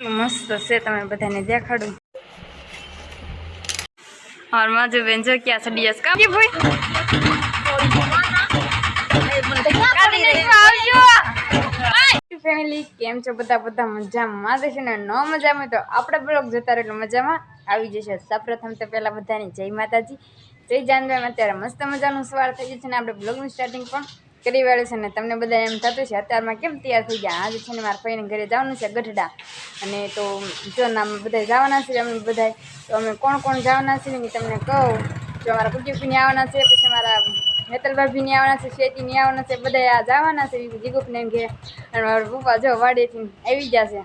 મસ્ત છે તમે બધાને દેખાડું और माजू बेन जो क्या सडियस का ये भाई ફેમિલી કેમ છો બધા બધા મજામાં જ છે ને ન મજામાં તો આપણે બ્લોગ જોતા રહે એટલે મજામાં આવી જશે સૌપ્રથમ તો પહેલાં બધાની જય માતાજી જય જાનભાઈમાં અત્યારે મસ્ત મજાનું સવાર થઈ ગયું છે ને આપણે બ્લોગનું સ્ટાર્ટિંગ પણ કરી વાળું છે ને તમને બધા એમ થતું છે અત્યારમાં કેમ તૈયાર થઈ ગયા આજે છે ને મારા ભાઈને ઘરે જવાનું છે ગઢડા અને તો જો નામ બધા જવાના છે અમે બધા તો અમે કોણ કોણ જવાના છે ને તમને કહું. જો અમારા કુટીપીને આવવાના છે પછી મારા હેતલ ભાભીની આવવાના છે શેતીની આવવાના છે બધા આ જવાના છે જીગુપને ઘેર અને મારા પપ્પા જો વાડેથી આવી ગયા છે.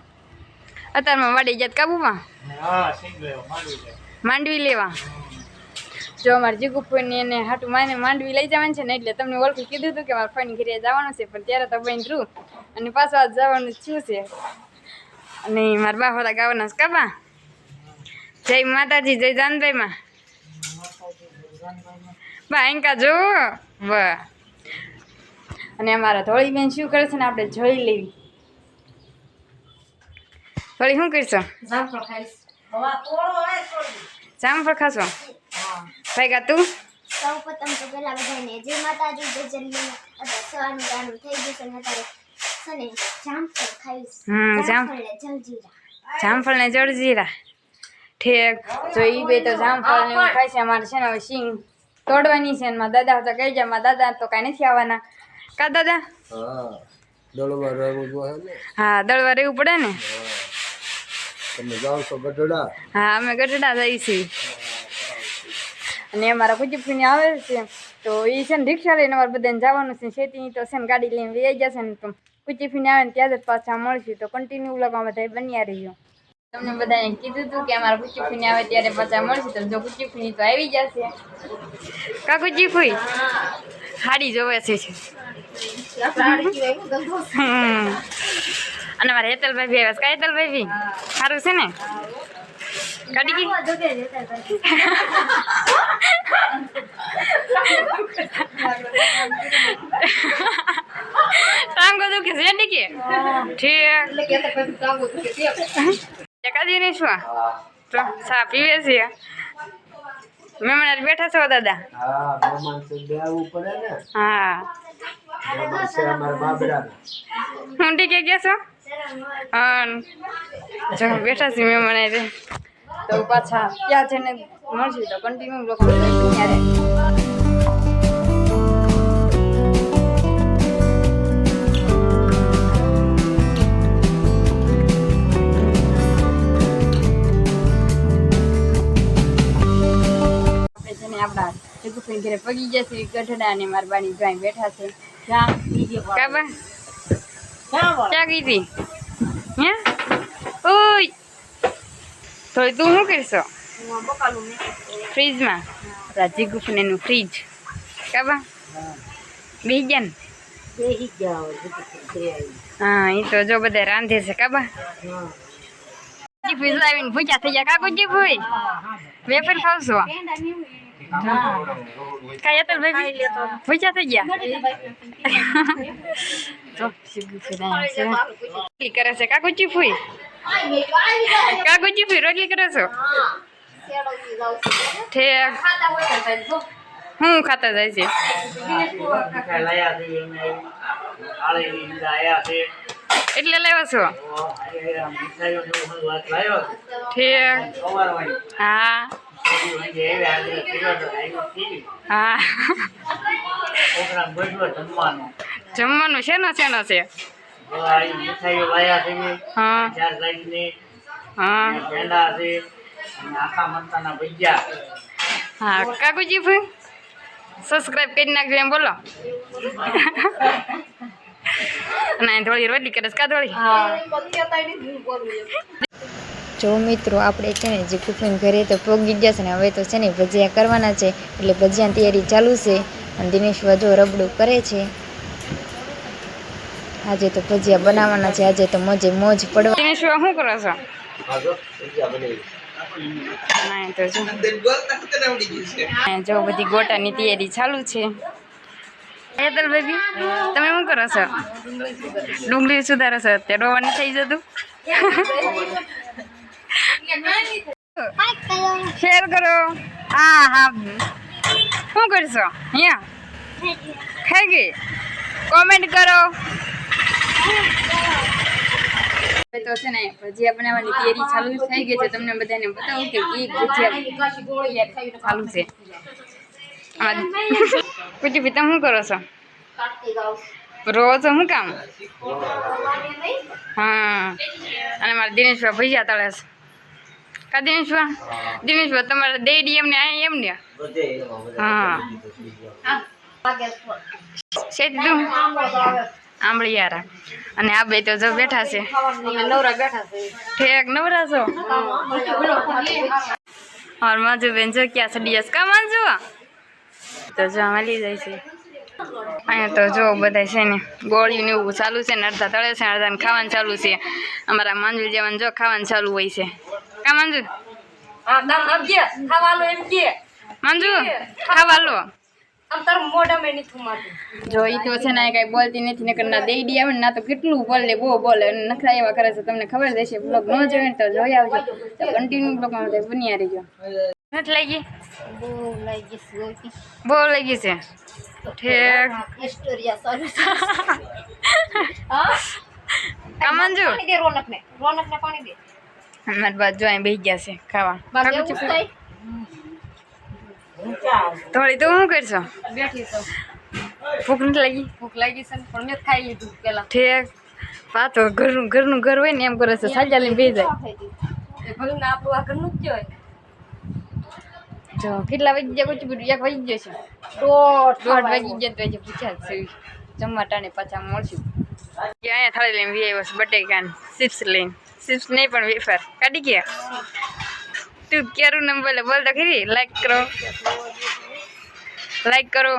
અત્યારમાં વાડી ગયા કાબુમાં માંડવી લેવા. જો અમારે જીગુફોઈને એને હાટું માને માંડવી લઈ જવાનું છે ને એટલે તમને ઓળખી કીધું હતું કે મારા ફોન ઘરે જવાનું છે પણ ત્યારે તો બહેન રૂ અને પાછો આજ જવાનું થયું છે. અને મારા બાફોડા ગાવાના કાબા. જય માતાજી જય જાનભાઈમાં. બા એંકા જો? વાહ અને અમારા ધોળી બેન શું કરે છે ને આપણે જોઈ લેવી. ધોળી શું કરશો? જામફળ ખાશો? ભાઈ તું? સૌ પ્રથમ તો પેલા બધાને જય માતાજી જય જલ્દી સવારનું થઈ ગયું છે ને જામફળ હમ, જામફળ ને જલજીરા જામફળ ને જળજીરા ઠેક જો ઈ બે તો જામફળ ને એવું ખાય છે. અમારે છે ને હવે સિંગ તોડવાની છે ને મારા દાદા તો કહી જાય મારા દાદા તો કાંઈ નથી આવવાના. કા દાદા? હા દળવા રહેવું પડે ને? તમે જાઓ છો ગઢડા. હા અમે ગઢડા જઈએ છીએ. અને અમારા કુચીપુની આવે છે. તો એ છે ને રિક્ષા લઈને અમારે બધાને જવાનું છે ખેતી તો છે ને ગાડી લઈને લઈ જશે ને તો કુચીફીને આવે ને ત્યાં જ પાછા મળશું. તો કન્ટિન્યુ લગાવવા બધા બન્યા રહ્યો તમને બધાને કીધું હતું કે અમારા કુચીફીને આવે ત્યારે પાછા મળશે. તો જો કુચીફીની તો આવી જશે. કા ફૂઈ હાડી જોવે છે. હમ. અને મારા હેતલભાઈ ભી આવ્યા કા હેતલભાઈ ભી? સારું છે ને? કાઢી ગઈ ટાંગો દુખે છે ને કે ઠીક એકાદી નહીં શું તો સા પીવે છે મહેમાન બેઠા છો દાદા હા હા ટીકે ગયા છો હા જો બેઠા છે મહેમાન રે તો પાછા ત્યાં છે ને મળશે તો કન્ટિન્યુ લોકો ત્યારે. આપણા જગુભાઈ ઘરે પગી જશે ગઢડા અને મારા બાની બેઠા છે. કાબા ક્યાં ગઈ હતી? હે? તો તું શું કરશો ફ્રીજમાં આપણા જીગુફને નું ફ્રીજ કાબા બેસી ગયા ને હા એ તો જો બધા રાંધે છે કાબા જીફી લાવીને ભૂચા થઈ ગયા કાકુ જીફી વેપર ખાવશો થઈ ગયા તો જીગુફી લાવી છે રોટલી કરે છે કાકુ જીફી કાકુ જીફી રોટલી કરે છો? ઠેક. હું ખાતા જાય છે. એટલે લેવા છો? લાવ્યો ઠેક. હા. હા. જમવાનું શેનો શેનો છે? મીઠાઈઓ લાયા હા. ચાર સાઈઝની હા પેંડા સબસ્ક્રાઇબ કરી નાખજો એમ બોલો. ના થોડી રોટલી કરે કા થોડી જો મિત્રો, આપણે છે ને જે કુકિંગ ઘરે તો પોગી ગયા છે ને, હવે તો છે ને ભજીયા કરવાના છે. એટલે ભજીયાની તૈયારી ચાલુ છે. અને દિનેશ જો રબડું કરે છે. આજે તો ભજીયા બનાવવાના છે આજે તો મોજે મોજ પડવા. તમે શું શું કરો છો? જો. બધી ગોટાની તૈયારી ચાલુ છે. હેતલ બેબી તમે શું કરો છો? ડુંગળી સુધારો છો અત્યારે રોવાનું થઈ જતું? શેર કરો. હા હા શું કરશો? અહીંયા? ખાઈ ગઈ? કોમેન્ટ કરો. તો છે ને ભજીયા બનાવવાની તૈયારી ચાલુ થઈ ગઈ છે. તમને બધાને બતાવું કે એક ભજીયા ચાલુ છે. કુટી તમે શું કરો છો? રો છો શું કામ? હા. અને મારા દિનેશભાઈ ભજીયા તળે છે. કા દિનેશભાઈ? દિનેશભાઈ તમારે દેડી એમને અહીંયા એમને હા. સેતું આંબળિયારા. અને આ બે તો જો બેઠા છે. ઠેક નવરા છો? ઓર માજુ બેન જો ક્યાં છે? ડીએસ કા માજુ તો જો મળી જાય છે. અહીંયા તો જો બધા છે ને ગોળી ને એવું ચાલુ છે ને અડધા તળે છે અડધાને ખાવાનું ચાલુ છે. અમારા માંજુ જેવાનું જો ખાવાનું ચાલુ હોય છે. કા માંજુ? મંજુ ખાવાલો ખાવા લો જો ઈ તો છે ને કઈ બોલતી નથી નકર ના દી આવે ને ના તો કેટલું બોલે બહુ બોલે. અને નખરા એવા કરે છે તમને ખબર દેશે બ્લોગ ન જોવે ને તો જોઈ આવજો. તો કન્ટિન્યુ બ્લોગમાં બધા બન્યા રહીજો. નથી લાગી? બહુ ગઈ છે ઠેક. કામંજુ દે બાદ બાજુ અહીં બેહી ગયા છે ખાવા? થોડી તો શું કરશો? ભૂખ નથી લાગી? ભૂખ લાગી છે પણ મેં ખાઈ લીધું પેલા. ઠેક. પાછો ઘરનું ઘરનું ઘર હોય ને એમ કરે છે. સાજા લઈને બેસી જાય. ભલું ના આપણું આ ઘરનું જ હોય જો કેટલા વાગી ગયા કુછ બીજું એક વાગી ગયો છે. દોઢ દોઢ વાગી. ગયા તો હજી પૂછ્યા છે. જમવા ટાણે પાછા મળશું. અહીંયા થાળી લઈને વી આવ્યો છે બટેકા ચિપ્સ લઈને. ચિપ્સ નહીં પણ વેફર. કાઢી ગયા? તું ક્યારું નામ બોલે? બોલ તો ખરી. લાઈક કરો. લાઈક કરો.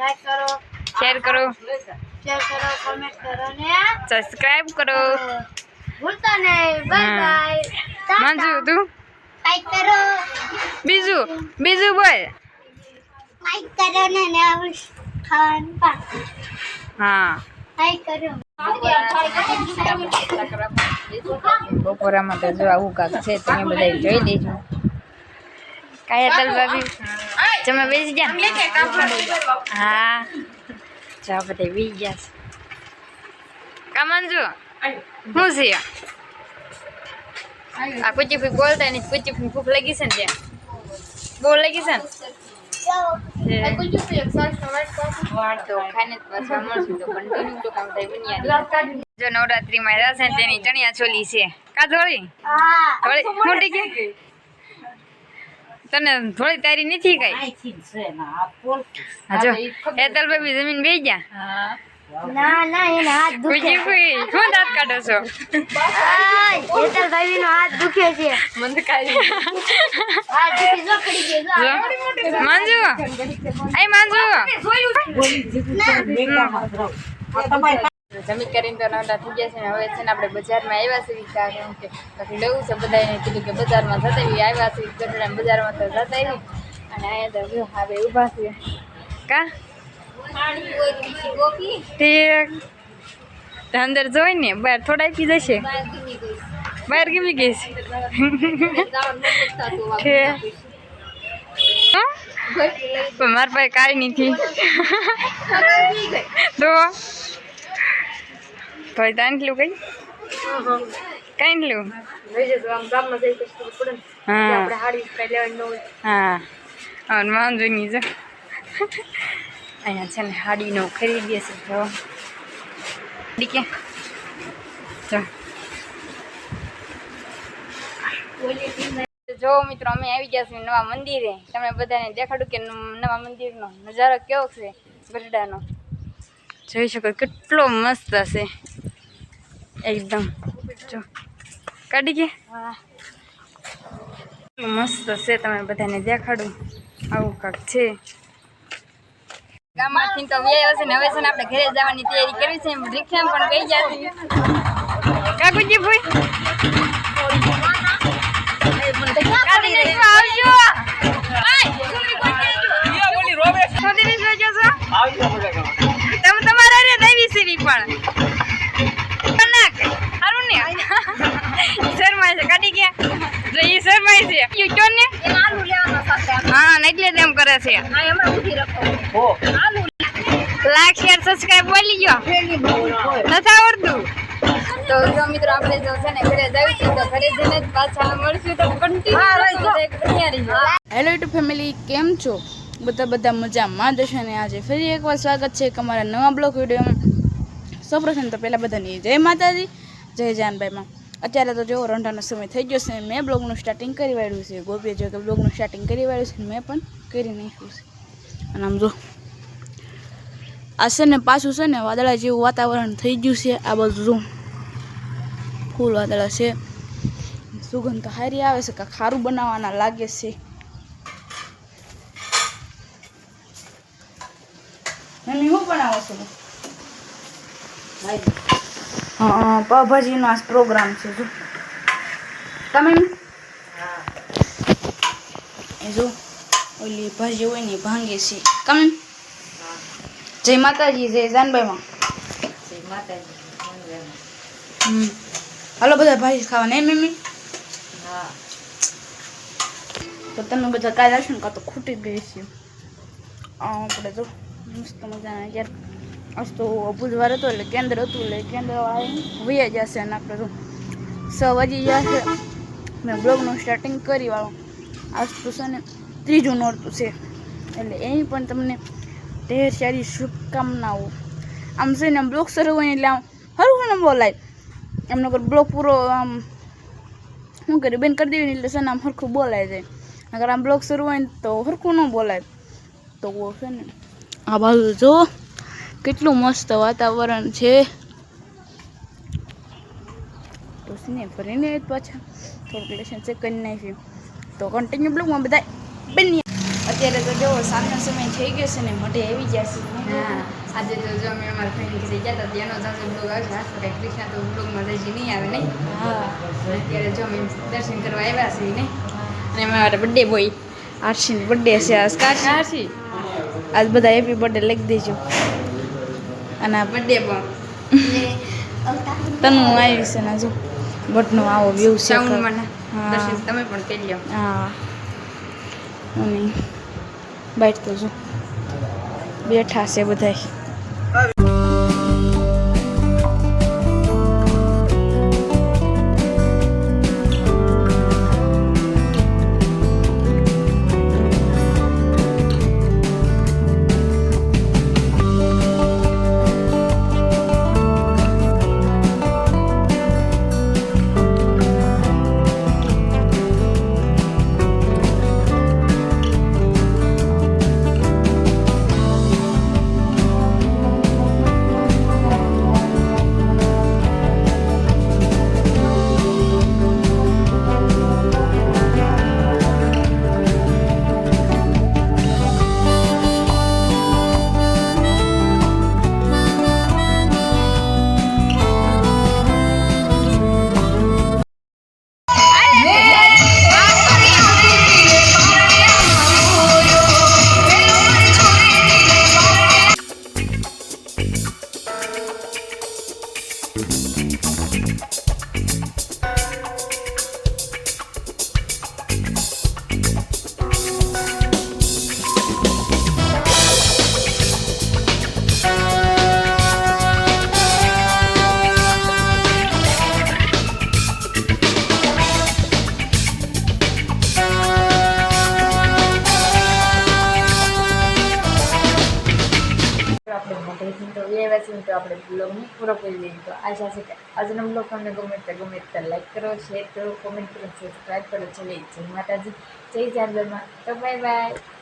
લાઈક કરો. શેર કરો. શેર કરો કોમેન્ટ કરો ને. સબસ્ક્રાઇબ કરો. ભૂલતા નહીં. બાય બાય મંજુ તું? લાઈક કરો. બીજું બીજું બોલ. લાઈક કરો ને ને આવું ખાવાનું પણ હા. લાઈક કરો. બપોરામાં તો જો આવું કાક છે તમે બધા જોઈ લેજો. કાયા તલ ભાભી તમે બેસી ગયા? હા. જા બધા બી ગયા છે. કામન શું છે? આ કુચી ફી બોલતા નહીં કુચી ફી ભૂખ લાગી છે ને ત્યાં? બહુ લાગી છે ને? વાળ તો ખાઈને જ મળશું તો કન્ટિન્યુ તો કામ થાય જો નવરાત્રીમાં રહેશે ને તેની ચણિયા ચોલી છે. કા ધોળી? મોટી કે તને થોડી તારી નથી કઈ હજો જો હેતલ બેબી જમીન બેસી ગયા? ના ના એના હાથ દુખે. કુજી શું દાંત કાઢો છો? હેતલ ભાઈ નો હાથ દુખે છે. મને ખાઈ હાથ દુખે જો પડી ગયો જો. જો. માંજુ? આય માંજુ? જમી કરીને તો નવરા થઈ ગયા છે ને હવે છે ને આપણે બજારમાં આવ્યા છીએ કારણ કે પછી લેવું છે બધાને કીધું કે બજારમાં જતા આવી આવ્યા છીએ ગઢડા બજારમાં તો જતા આવી અને અહીંયા તો જો હવે ઊભા છીએ. કા? ઠીક અંદર જોઈ ને બહાર થોડા આપી જશે. બહાર કેમી ગઈ છે? મારા પાસે કાંઈ નથી. તો? તાન એટલું કઈ કઈ એટલું હા. હાડી હા. વાંધો નહીં જો. અહીંયા છે ને હાડીનો ખરીદીએ છે જો. ડીકે કે જો મિત્રો અમે આવી ગયા છીએ નવા મંદિરે. તમે બધાને દેખાડું કે નવા મંદિરનો નજારો કેવો છે ગઢડાનો? જોઈ શકો કેટલો મસ્ત હશે એકદમ. જો. કાઢી ગયા મસ્ત છે તમે બધાને દેખાડું. આવું કાંક છે. ગામમાંથી તો વ્યય હશે ને હવે છે ને આપણે ઘરે જવાની તૈયારી કરી છે રિક્ષામાં પણ ગઈ જાય કાકુજી ભાઈ. આવજો? તમે તમારા રે દેવી સીરી પણ કનક હારું ને શરમાય છે કાઢી ગયા જો ઈ શરમાય છે યુ ચોન ને એટલે તેમ કરે છે. આ હમણાં ઊભી રાખો. હો. લાઈક શેર સબસ્ક્રાઇબ બોલી ગયો. નથી આવડતું? તો જો મિત્રો આપણે જો છે ને ઘરે જાવી તો ઘરે જઈને જ પાછા મળશું તો કન્ટિન્યુ હેલો યુટ્યુબ ફેમિલી કેમ છો? બધા બધા મજામાં જશે ને આજે ફરી એકવાર સ્વાગત છે અમારા નવા બ્લોગ વિડીયોમાં. સૌપ્રથમ તો પહેલાં બધાની જય માતાજી જય જાનભાઈમાં. અત્યારે તો જેવો રંઢાનો સમય થઈ ગયો છે. મેં બ્લોગનું સ્ટાર્ટિંગ કરી વાળ્યું છે. ગોપીએ જો કે બ્લોગનું સ્ટાર્ટિંગ કરી વાળ્યું છે મેં પણ કરી નાખ્યું છે. અને આમ જો, આ છે ને પાછું છે ને વાદળા જેવું વાતાવરણ થઈ ગયું છે. આ બધું ફૂલ વાદળા છે. સુગંધ તો સારી આવે છે કે ખારું બનાવવાના લાગે છે. મમ્મી, હું બનાવો છું? હા પાવભાજીનો આ પ્રોગ્રામ છે, જો. તમે જો, ઓલી ભાજી હોય ને ભાંગે છે. કમ જય માતાજી, જય જાનભાઈમાં. હમ. હાલો, બધા ભાજી ખાવા નહીં મમ્મી? તો તમે બધા કાલે આવશો ને, કાં તો ખૂટી ગઈ છે આપણે તો મસ્ત મજાના યાર આજ તો બુધવાર હતો એટલે કેન્દ્ર હતું, એટલે કેન્દ્ર વૈયા જશે અને આપણે તો છ વાગી જશે મેં બ્લોગનું સ્ટાર્ટિંગ કરી વાળું. આજ તો છે ને ત્રીજું નોરતું છે. એટલે એની પણ તમને ઢેર સારી શુભકામનાઓ. આમ છે ને બ્લોગ શરૂ હોય એટલે આમ હરું ન બોલાય. એમનો બ્લોગ પૂરો આમ શું કરી, બેન કરી દેવી એટલે છે ને આમ હરખું બોલાય જાય. અગર આમ બ્લોગ શરૂ હોય ને તો હરખું ન બોલાય. તો છે ને આ બાજુ જો. કેટલું મસ્ત વાતાવરણ છે. તો સિને ફરીને પાછા. થોડુંક લેશન ચેક કરી નાખ્યું તો કન્ટિન્યુ બ્લોગમાં બધા બની અત્યારે તો જો સાંજનો સમય થઈ ગયો છે ને મોઢે આવી ગયા છે. આજે તો જો અમે અમારા ફ્રેન્ડ ઘરે ગયા હતા ત્યાંનો જાજો બ્લોગ આવ્યો આજ તો કંઈ તો બ્લોગમાં હજી નહીં આવે નહીં અત્યારે જો અમે દર્શન કરવા આવ્યા છીએ નહીં અને અમારા બર્થડે બોય આરસીની બર્થડે છે આજ. કાશી આશી આજ બધા હેપી બર્થડે લખી દેજો. અને આ બર્થડે પણ. તનું આવ્યું છે ને જો બટનો આવો વ્યૂ છે. તમે પણ કરી લો હા. અને બાઈટ તો જો બેઠા છે બધાય. તો આપણે બ્લોગને પૂરો કરી દઈએ. તો આશા છે કે આજનો બ્લોગ તમને ગમે તે ગમે તે લાઈક કરો શેર કરો કોમેન્ટ કરો સબસ્ક્રાઈબ કરો. ચલે, જય માતાજી. જય જાનદરમાં તો બાય બાય